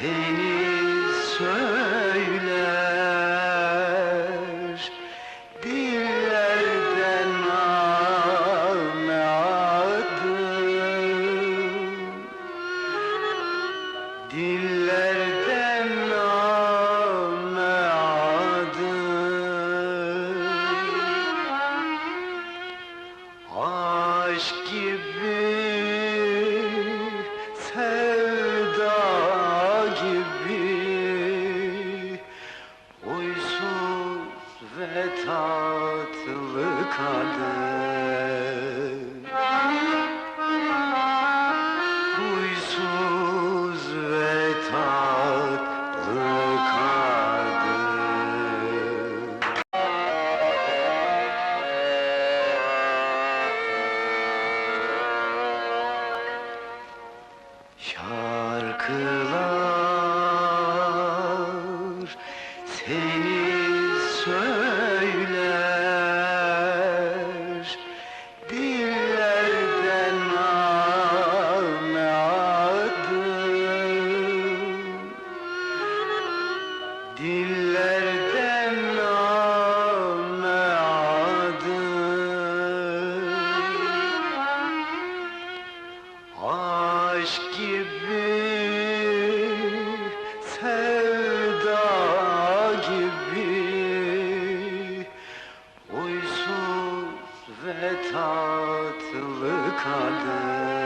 seni söyler Dillerden anladım. Dillerden anladım. Aşk gibi kadın. Huysuz ve tatlı kadın. Şarkılar seni söyler. Dillerden anladım Dillerden anladım Aşk gibi, Nasıl kader